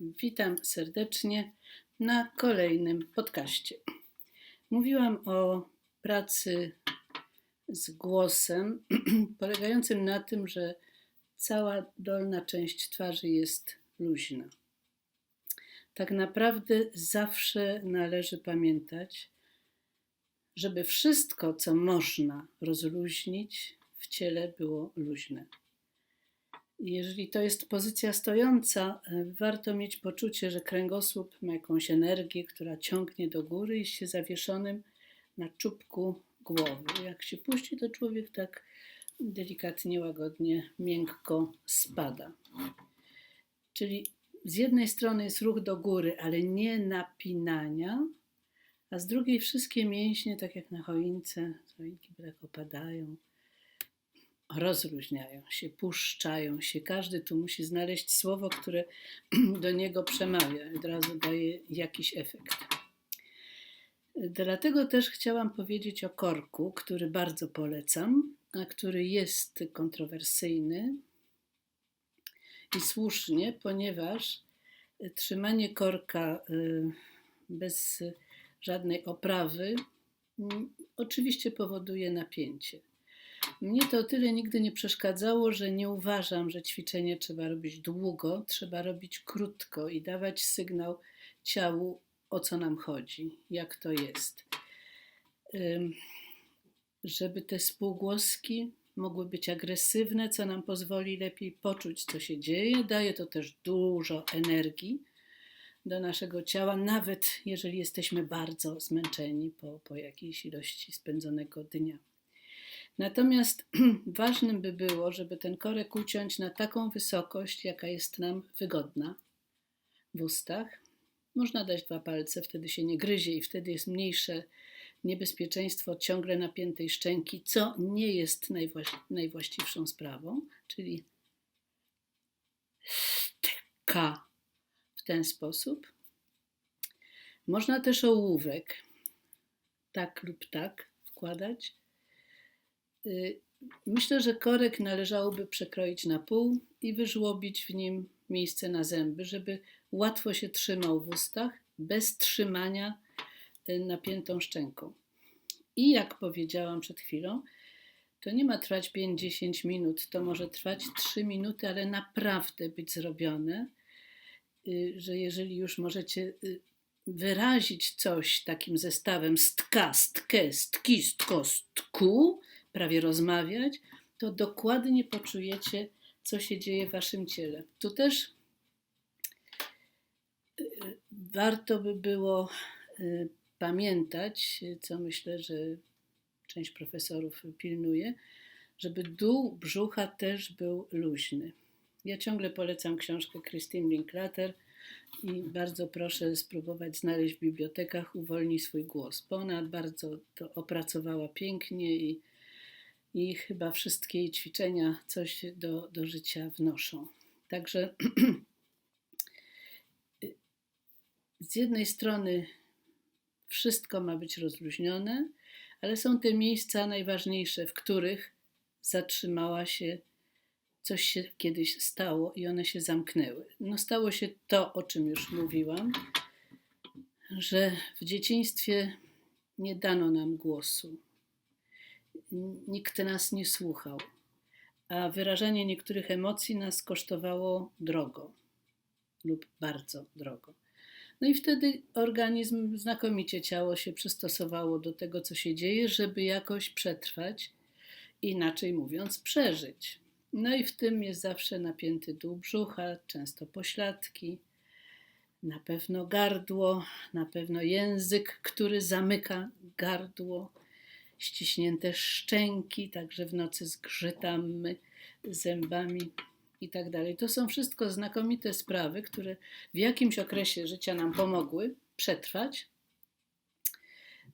Witam serdecznie na kolejnym podcaście. Mówiłam o pracy z głosem, polegającym na tym, że cała dolna część twarzy jest luźna. Tak naprawdę zawsze należy pamiętać, żeby wszystko, co można rozluźnić, w ciele było luźne. Jeżeli to jest pozycja stojąca, e, warto mieć poczucie, że kręgosłup ma jakąś energię, która ciągnie do góry i się zawieszonym na czubku głowy. Jak się puści, to człowiek tak delikatnie, łagodnie, miękko spada. Czyli z jednej strony jest ruch do góry, ale nie napinania, a z drugiej wszystkie mięśnie, tak jak na choince, choinki tak opadają, rozluźniają się, puszczają się. Każdy tu musi znaleźć słowo, które do niego przemawia, od razu daje jakiś efekt. Dlatego też chciałam powiedzieć o korku, który bardzo polecam, a który jest kontrowersyjny i słusznie, ponieważ trzymanie korka y, bez żadnej oprawy mm, oczywiście powoduje napięcie. Mnie to o tyle nigdy nie przeszkadzało, że nie uważam, że ćwiczenie trzeba robić długo, trzeba robić krótko i dawać sygnał ciału, o co nam chodzi, jak to jest. Żeby te spółgłoski mogły być agresywne, co nam pozwoli lepiej poczuć, co się dzieje. Daje to też dużo energii do naszego ciała, nawet jeżeli jesteśmy bardzo zmęczeni po, po jakiejś ilości spędzonego dnia. Natomiast ważnym by było, żeby ten korek uciąć na taką wysokość, jaka jest nam wygodna w ustach. Można dać dwa palce, wtedy się nie gryzie i wtedy jest mniejsze niebezpieczeństwo ciągle napiętej szczęki, co nie jest najwłaściwszą sprawą, czyli K w ten sposób. Można też ołówek tak lub tak wkładać myślę, że korek należałoby przekroić na pół i wyżłobić w nim miejsce na zęby, żeby łatwo się trzymał w ustach, bez trzymania y, napiętą szczęką. I jak powiedziałam przed chwilą, to nie ma trwać 5-10 minut, to może trwać 3 minuty, ale naprawdę być zrobione, y, że jeżeli już możecie wyrazić coś takim zestawem stka, stkę, stki, stko, stku, prawie rozmawiać, to dokładnie poczujecie, co się dzieje w waszym ciele. Tu też y, warto by było y, pamiętać, co myślę, że część profesorów pilnuje, żeby dół brzucha też był luźny. Ja ciągle polecam książkę Christine Linklater i bardzo proszę spróbować znaleźć w bibliotekach Uwolnij swój głos, bo ona bardzo to opracowała pięknie i i chyba wszystkie jej ćwiczenia coś do, do życia wnoszą. Także z jednej strony wszystko ma być rozluźnione, ale są te miejsca najważniejsze, w których zatrzymała się, coś się kiedyś stało i one się zamknęły. No stało się to, o czym już mówiłam, że w dzieciństwie nie dano nam głosu nikt nas nie słuchał, a wyrażanie niektórych emocji nas kosztowało drogo lub bardzo drogo. No i wtedy organizm, znakomicie ciało się przystosowało do tego, co się dzieje, żeby jakoś przetrwać, inaczej mówiąc, przeżyć. No i w tym jest zawsze napięty dół brzucha, często pośladki, na pewno gardło, na pewno język, który zamyka gardło ściśnięte szczęki, także w nocy zgrzytamy zębami i tak dalej. To są wszystko znakomite sprawy, które w jakimś okresie życia nam pomogły przetrwać.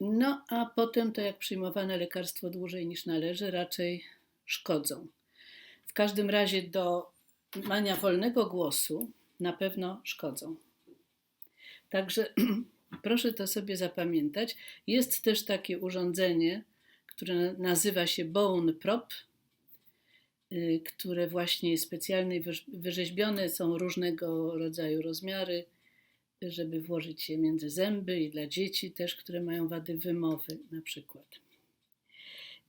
No a potem to jak przyjmowane lekarstwo dłużej niż należy, raczej szkodzą. W każdym razie do mania wolnego głosu na pewno szkodzą. Także Proszę to sobie zapamiętać. Jest też takie urządzenie, które nazywa się Bone Prop y, które właśnie jest specjalnie wyrzeźbione, są różnego rodzaju rozmiary, żeby włożyć je między zęby i dla dzieci też, które mają wady wymowy na przykład.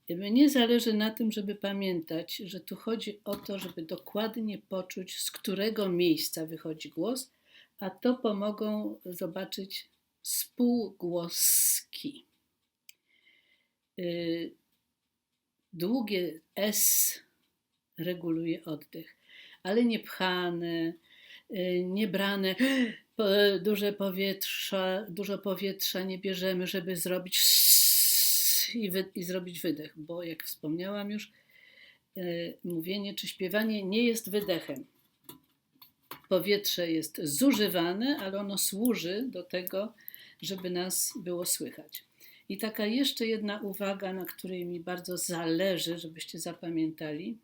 Mnie zależy na tym, żeby pamiętać, że tu chodzi o to, żeby dokładnie poczuć, z którego miejsca wychodzi głos, a to pomogą zobaczyć spółgłoski. Y, długie S reguluje oddech, ale nie pchane, y, nie brane, duże powietrza, dużo powietrza nie bierzemy, żeby zrobić i, wy, i zrobić wydech, bo jak wspomniałam już, y, mówienie czy śpiewanie nie jest wydechem. Powietrze jest zużywane, ale ono służy do tego, żeby nas było słychać. I taka jeszcze jedna uwaga, na której mi bardzo zależy, żebyście zapamiętali,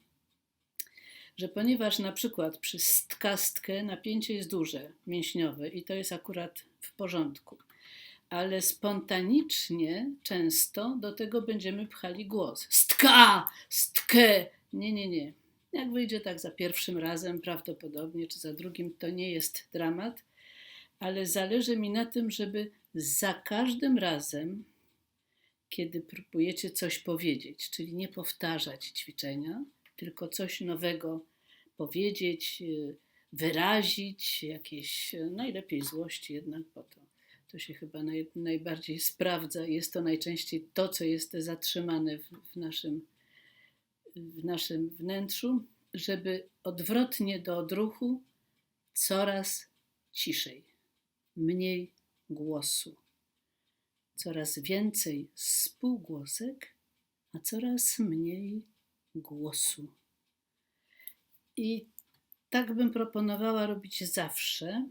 że ponieważ na przykład przy stkastkę napięcie jest duże, mięśniowe i to jest akurat w porządku, ale spontanicznie często do tego będziemy pchali głos. Stka, stkę. Nie, nie, nie. Jak wyjdzie tak za pierwszym razem, prawdopodobnie, czy za drugim, to nie jest dramat, ale zależy mi na tym, żeby za każdym razem, kiedy próbujecie coś powiedzieć, czyli nie powtarzać ćwiczenia, tylko coś nowego powiedzieć, y, wyrazić, jakieś y, najlepiej złość jednak, bo to, to się chyba naj, najbardziej sprawdza. Jest to najczęściej to, co jest zatrzymane w, w, naszym, w naszym wnętrzu, żeby odwrotnie do odruchu coraz ciszej, mniej głosu. Coraz więcej spółgłosek, a coraz mniej głosu. I tak bym proponowała robić zawsze,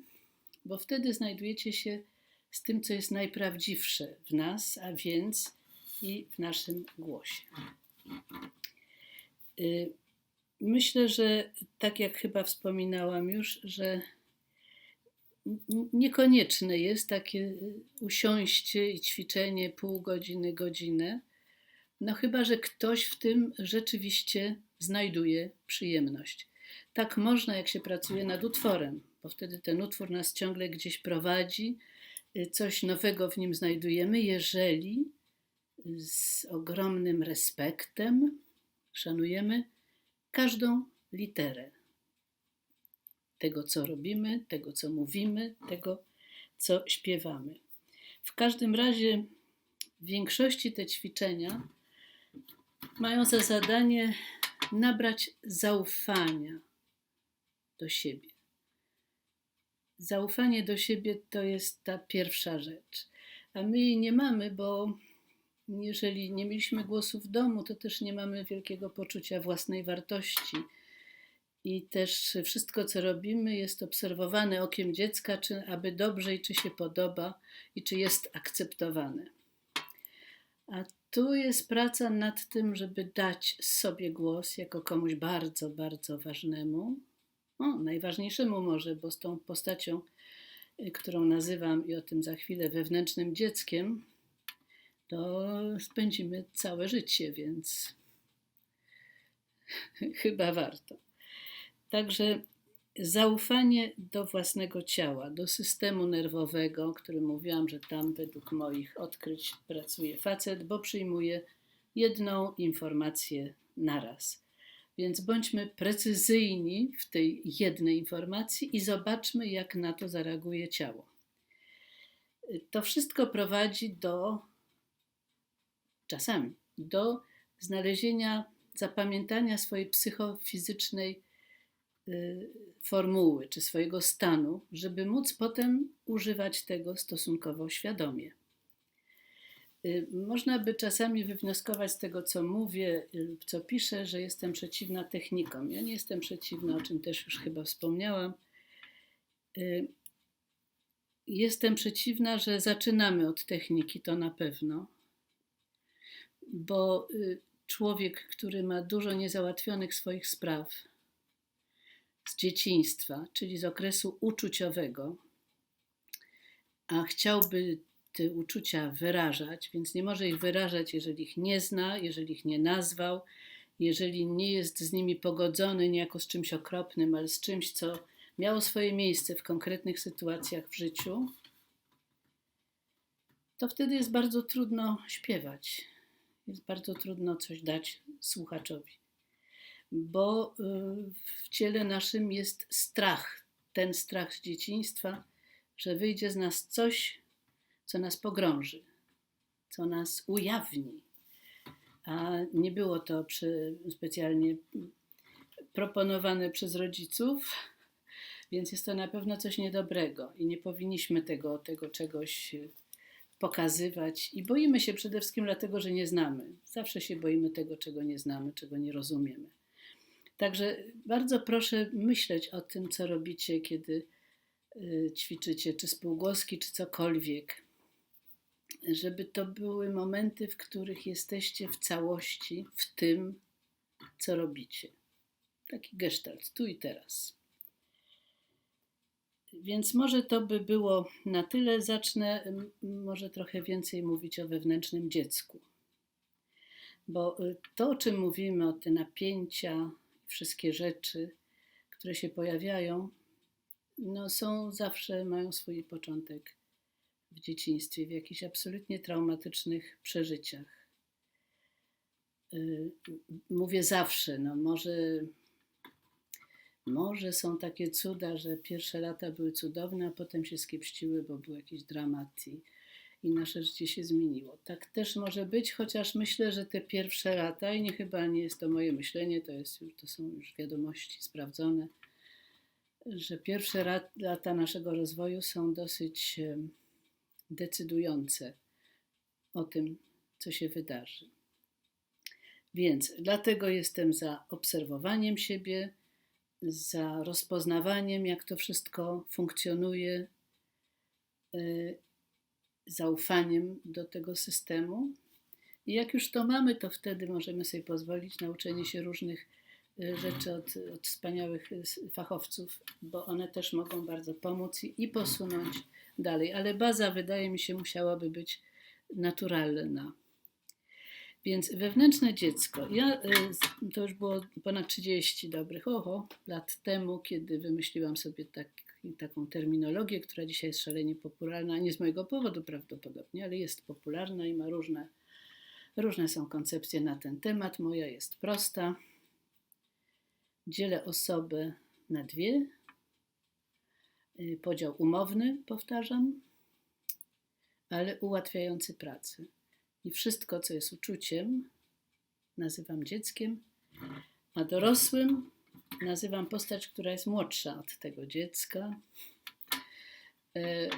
bo wtedy znajdujecie się z tym, co jest najprawdziwsze w nas, a więc i w naszym głosie. Y, myślę, że tak jak chyba wspominałam już, że niekonieczne jest takie y, usiąście i ćwiczenie pół godziny, godzinę. No chyba, że ktoś w tym rzeczywiście znajduje przyjemność. Tak można, jak się pracuje nad utworem, bo wtedy ten utwór nas ciągle gdzieś prowadzi, y, coś nowego w nim znajdujemy, jeżeli z ogromnym respektem szanujemy każdą literę tego, co robimy, tego, co mówimy, tego, co śpiewamy. W każdym razie w większości te ćwiczenia mają za zadanie nabrać zaufania do siebie. Zaufanie do siebie to jest ta pierwsza rzecz. A my jej nie mamy, bo jeżeli nie mieliśmy głosu w domu, to też nie mamy wielkiego poczucia własnej wartości i też wszystko, co robimy, jest obserwowane okiem dziecka, czy aby dobrze i czy się podoba i czy jest akceptowane. A tu jest praca nad tym, żeby dać sobie głos jako komuś bardzo, bardzo ważnemu, o, najważniejszemu może, bo z tą postacią, y, którą nazywam i o tym za chwilę wewnętrznym dzieckiem, to spędzimy całe życie, więc chyba warto. Także zaufanie do własnego ciała, do systemu nerwowego, o którym mówiłam, że tam według moich odkryć pracuje facet, bo przyjmuje jedną informację naraz. Więc bądźmy precyzyjni w tej jednej informacji i zobaczmy, jak na to zareaguje ciało. To wszystko prowadzi do czasami do znalezienia, zapamiętania swojej psychofizycznej formuły czy swojego stanu, żeby móc potem używać tego stosunkowo świadomie. Y, można by czasami wywnioskować z tego, co mówię lub co piszę, że jestem przeciwna technikom. Ja nie jestem przeciwna, o czym też już chyba wspomniałam. Y, jestem przeciwna, że zaczynamy od techniki, to na pewno, bo człowiek, który ma dużo niezałatwionych swoich spraw, z dzieciństwa, czyli z okresu uczuciowego, a chciałby te uczucia wyrażać, więc nie może ich wyrażać, jeżeli ich nie zna, jeżeli ich nie nazwał, jeżeli nie jest z nimi pogodzony nie jako z czymś okropnym, ale z czymś, co miało swoje miejsce w konkretnych sytuacjach w życiu, to wtedy jest bardzo trudno śpiewać. Jest bardzo trudno coś dać słuchaczowi. Bo y, w ciele naszym jest strach, ten strach z dzieciństwa, że wyjdzie z nas coś, co nas pogrąży, co nas ujawni. A nie było to przy, specjalnie proponowane przez rodziców, więc jest to na pewno coś niedobrego i nie powinniśmy tego, tego czegoś pokazywać. I boimy się przede wszystkim dlatego, że nie znamy. Zawsze się boimy tego, czego nie znamy, czego nie rozumiemy. Także bardzo proszę myśleć o tym, co robicie, kiedy y, ćwiczycie, czy spółgłoski, czy cokolwiek. Żeby to były momenty, w których jesteście w całości w tym, co robicie. Taki gestalt, tu i teraz. Więc może to by było na tyle. Zacznę może trochę więcej mówić o wewnętrznym dziecku. Bo y, to, o czym mówimy, o te napięcia, wszystkie rzeczy, które się pojawiają, no są zawsze, mają swój początek w dzieciństwie, w jakichś absolutnie traumatycznych przeżyciach. Y, mówię zawsze, no może może są takie cuda, że pierwsze lata były cudowne, a potem się skiepściły, bo był jakiś dramat i, i nasze życie się zmieniło. Tak też może być, chociaż myślę, że te pierwsze lata, i nie chyba nie jest to moje myślenie, to, jest, to są już wiadomości sprawdzone, że pierwsze lata naszego rozwoju są dosyć decydujące o tym, co się wydarzy. Więc dlatego jestem za obserwowaniem siebie, za rozpoznawaniem, jak to wszystko funkcjonuje, y, zaufaniem do tego systemu. I jak już to mamy, to wtedy możemy sobie pozwolić na uczenie się różnych y, rzeczy od, od wspaniałych y, fachowców, bo one też mogą bardzo pomóc i, i posunąć dalej. Ale baza, wydaje mi się, musiałaby być naturalna. Więc wewnętrzne dziecko. Ja, y, to już było ponad 30 dobrych oho, lat temu, kiedy wymyśliłam sobie tak, taką terminologię, która dzisiaj jest szalenie popularna, nie z mojego powodu prawdopodobnie, ale jest popularna i ma różne, różne są koncepcje na ten temat. Moja jest prosta. Dzielę osobę na dwie. Y, podział umowny, powtarzam, ale ułatwiający pracę. I wszystko, co jest uczuciem, nazywam dzieckiem, a dorosłym nazywam postać, która jest młodsza od tego dziecka. E,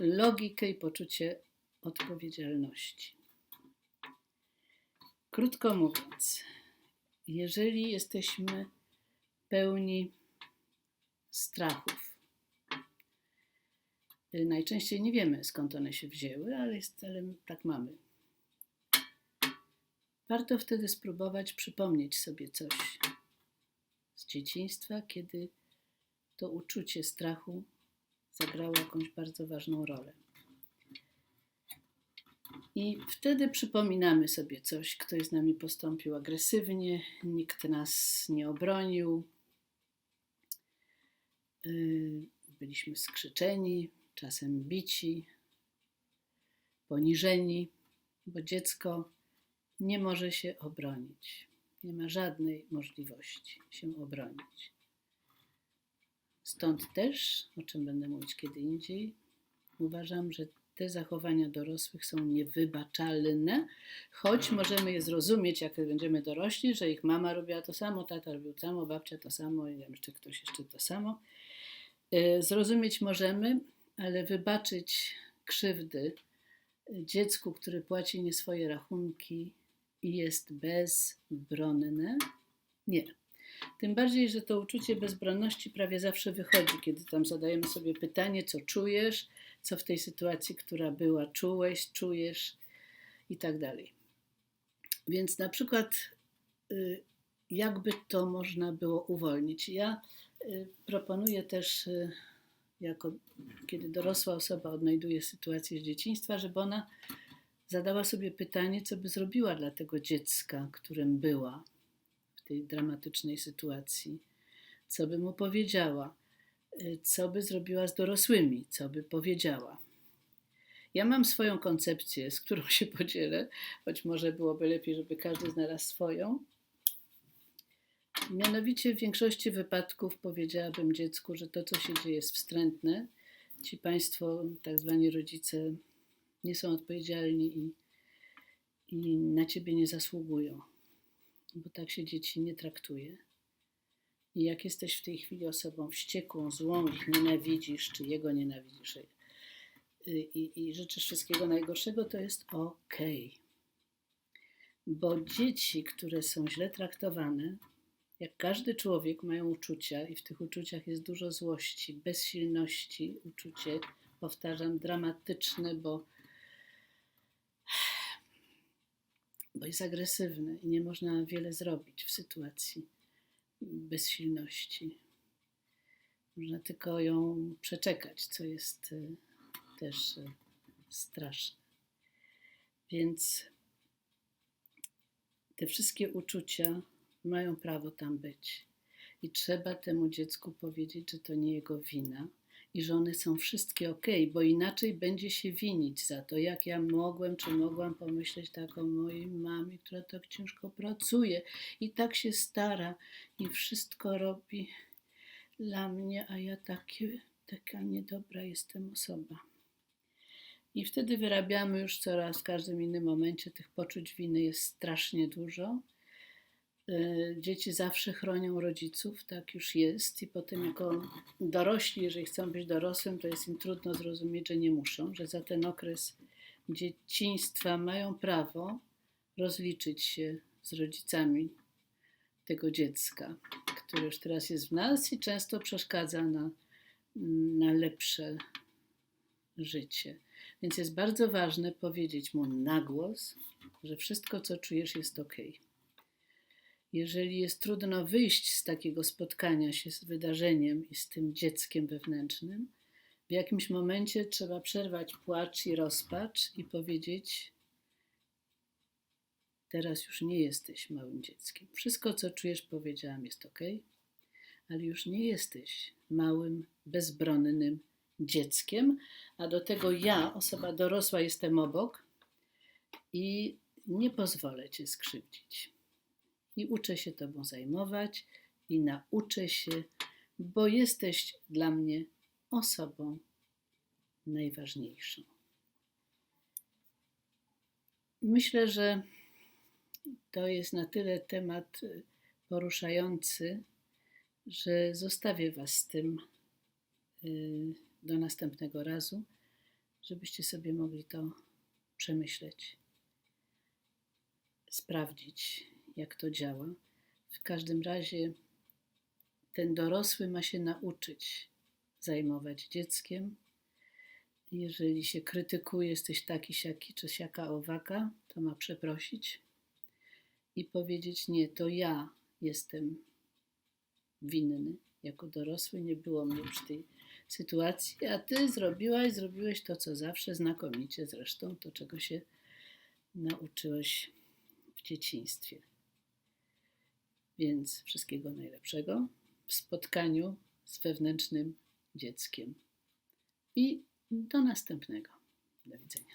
logikę i poczucie odpowiedzialności. Krótko mówiąc, jeżeli jesteśmy pełni strachów, Y, najczęściej nie wiemy skąd one się wzięły, ale, jest, ale tak mamy. Warto wtedy spróbować przypomnieć sobie coś z dzieciństwa, kiedy to uczucie strachu zagrało jakąś bardzo ważną rolę. I wtedy przypominamy sobie coś, ktoś z nami postąpił agresywnie, nikt nas nie obronił, y, byliśmy skrzyczeni, czasem bici, poniżeni, bo dziecko nie może się obronić. Nie ma żadnej możliwości się obronić. Stąd też, o czym będę mówić kiedy indziej, uważam, że te zachowania dorosłych są niewybaczalne, choć możemy je zrozumieć, jak będziemy dorośli, że ich mama robiła to samo, tata robił to samo, babcia to samo, i jeszcze ktoś jeszcze to samo. Y, zrozumieć możemy, ale wybaczyć krzywdy dziecku, które płaci nie swoje rachunki i jest bezbronne? Nie. Tym bardziej, że to uczucie bezbronności prawie zawsze wychodzi, kiedy tam zadajemy sobie pytanie, co czujesz, co w tej sytuacji, która była, czułeś, czujesz i tak dalej. Więc na przykład, y, jakby to można było uwolnić? Ja y, proponuję też y, jako kiedy dorosła osoba odnajduje sytuację z dzieciństwa, żeby ona zadała sobie pytanie, co by zrobiła dla tego dziecka, którym była w tej dramatycznej sytuacji, co by mu powiedziała, y, co by zrobiła z dorosłymi, co by powiedziała. Ja mam swoją koncepcję, z którą się podzielę, choć może byłoby lepiej, żeby każdy znalazł swoją. Mianowicie w większości wypadków powiedziałabym dziecku, że to, co się dzieje, jest wstrętne. Ci Państwo, tak zwani rodzice, nie są odpowiedzialni i, i na Ciebie nie zasługują, bo tak się dzieci nie traktuje. I jak jesteś w tej chwili osobą wściekłą, złą, ich nienawidzisz, czy jego nienawidzisz i, i życzysz wszystkiego najgorszego, to jest ok. Bo dzieci, które są źle traktowane, jak każdy człowiek, mają uczucia i w tych uczuciach jest dużo złości, bezsilności, uczucie, powtarzam, dramatyczne, bo, bo jest agresywne i nie można wiele zrobić w sytuacji bezsilności. Można tylko ją przeczekać, co jest y, też y, straszne. Więc te wszystkie uczucia mają prawo tam być. I trzeba temu dziecku powiedzieć, że to nie jego wina i że one są wszystkie ok, bo inaczej będzie się winić za to, jak ja mogłem, czy mogłam pomyśleć tak o mojej mamie, która tak ciężko pracuje i tak się stara i wszystko robi dla mnie, a ja takie, taka niedobra jestem osoba. I wtedy wyrabiamy już coraz w każdym innym momencie tych poczuć winy jest strasznie dużo dzieci zawsze chronią rodziców, tak już jest, i potem jako dorośli, jeżeli chcą być dorosłym, to jest im trudno zrozumieć, że nie muszą, że za ten okres dzieciństwa mają prawo rozliczyć się z rodzicami tego dziecka, które już teraz jest w nas i często przeszkadza na, na lepsze życie. Więc jest bardzo ważne powiedzieć mu na głos, że wszystko, co czujesz, jest ok jeżeli jest trudno wyjść z takiego spotkania się z wydarzeniem i z tym dzieckiem wewnętrznym, w jakimś momencie trzeba przerwać płacz i rozpacz i powiedzieć: Teraz już nie jesteś małym dzieckiem. Wszystko, co czujesz, powiedziałam, jest ok, ale już nie jesteś małym, bezbronnym dzieckiem, a do tego ja, osoba dorosła, jestem obok i nie pozwolę cię skrzywdzić i uczę się Tobą zajmować i nauczę się, bo jesteś dla mnie osobą najważniejszą. Myślę, że to jest na tyle temat poruszający, że zostawię Was z tym y, do następnego razu, żebyście sobie mogli to przemyśleć, sprawdzić, jak to działa. W każdym razie ten dorosły ma się nauczyć zajmować dzieckiem. Jeżeli się krytykuje, jesteś taki, siaki czy siaka owaka, to ma przeprosić i powiedzieć: Nie, to ja jestem winny. Jako dorosły nie było mnie przy tej sytuacji, a ty zrobiłaś, zrobiłeś to, co zawsze, znakomicie zresztą, to czego się nauczyłeś w dzieciństwie. Więc wszystkiego najlepszego w spotkaniu z wewnętrznym dzieckiem. I do następnego. Do widzenia.